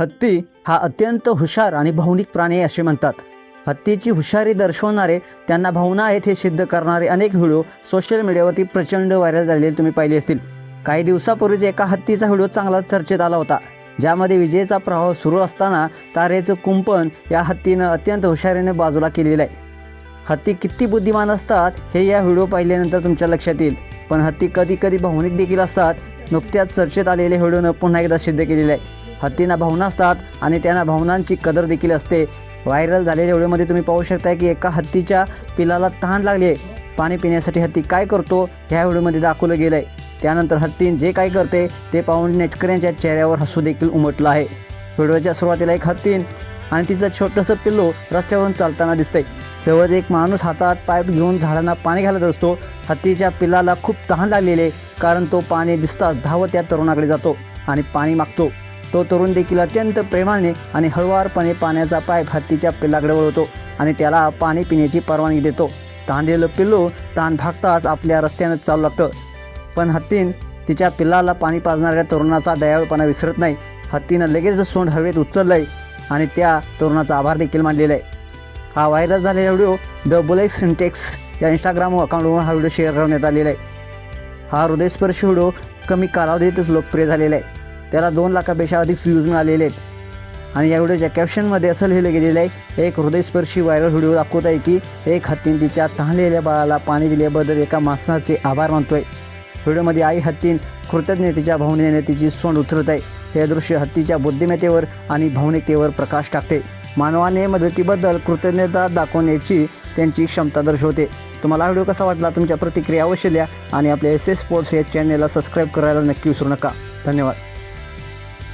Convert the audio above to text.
हत्ती हा अत्यंत हुशार आणि भावनिक प्राणी असे म्हणतात. हत्तीची हुशारी दर्शवणारे त्यांना भावना आहेत हे सिद्ध करणारे अनेक व्हिडिओ सोशल मीडियावरती प्रचंड व्हायरल झालेले तुम्ही पाहिले असतील. काही दिवसापूर्वीच एका हत्तीचा व्हिडिओ चांगला चर्चेत आला होता. ज्यामध्ये विजेचा प्रवाह सुरू असताना तारेचं कुंपण या हत्तीनं अत्यंत हुशारीने बाजूला केलेलं आहे. हत्ती किती बुद्धिमान असतात हे या व्हिडिओ पाहिल्यानंतर तुमच्या लक्षात येईल. पण हत्ती कधी कधी भावनिक देखील असतात. नुकत्याच चर्चेत आलेले व्हिडिओनं पुन्हा एकदा सिद्ध केलेलं आहे. हत्तींना भावना असतात आणि त्यांना भावनांची कदर देखील असते. व्हायरल झालेल्या व्हिडिओमध्ये तुम्ही पाहू शकता की एका हत्तीच्या पिलाला तहान लागली आहे. पाणी पिण्यासाठी हत्ती काय करतो ह्या व्हिडिओमध्ये दाखवलं गेलं आहे त्यानंतर हत्तीन जे काय करते ते पाहून नेटकऱ्यांच्या चेहऱ्यावर हसू देखील उमटलं आहे. व्हिडिओच्या सुरुवातीला एक हत्तीन आणि तिचं छोटंसं पिल्लू रस्त्यावरून चालताना दिसतंय. जवळ एक माणूस हातात पाईप घेऊन झाडांना पाणी घालत असतो. हत्तीच्या पिल्लाला खूप तहान लागलेले आहे कारण तो पाणी दिसताच धावत त्या तरुणाकडे जातो आणि पाणी मागतो. तो तरुण देखील अत्यंत प्रेमाने आणि हळुवारपणे पाण्याचा पाईप हत्तीच्या पिल्लाकडे वळवतो आणि त्याला पाणी पिण्याची परवानगी देतो. तांडलेलं पिल्लू तहान भागताच आपल्या रस्त्यानं चालू लागतं. पण हत्तीन तिच्या पिल्लाला पाणी पाजणाऱ्या तरुणाचा दयाळूपणा विसरत नाही. हत्तीनं लगेच सोंड हवेत उचललंय आणि त्या तरुणाचा आभार देखील मानलेला आहे. हा व्हायरल झालेला व्हिडिओ द एक्स सिंटेक्स या इंस्टाग्राम अकाउंटवरून हा व्हिडिओ शेअर करण्यात आलेला आहे. हा हृदयस्पर्शी व्हिडिओ कमी कालावधीतच लोकप्रिय झालेला आहे. त्याला दोन लाखापेक्षा अधिक व्ह्यूज मिळालेले आहेत. आणि या व्हिडिओच्या कॅप्शनमध्ये असं लिहिलं गेलेलं आहे एक हृदयस्पर्शी व्हायरल व्हिडिओ दाखवत आहे की एक हत्तीन तिच्या तहानलेल्या बाळाला पाणी दिल्याबद्दल एका माणसाचे आभार मानतोय. व्हिडिओमध्ये आई हत्तीन कृतज्ञतेच्या भावनेने तिची सोंड उचलत आहे. हे दृश्य हत्तीच्या बुद्धिमत्तेवर आणि भावनिकतेवर प्रकाश टाकते. मानवाने मदतीबद्दल कृतज्ञता दाखवण्याची त्यांची क्षमता दर्शवते. तुम्हाला व्हिडिओ कसा वाटला? तुमच्या प्रतिक्रिया अवश्य द्या आणि आपल्या एस एस स्पोर्ट्स या चॅनेलला सबस्क्राईब करायला नक्की विसरू नका. धन्यवाद.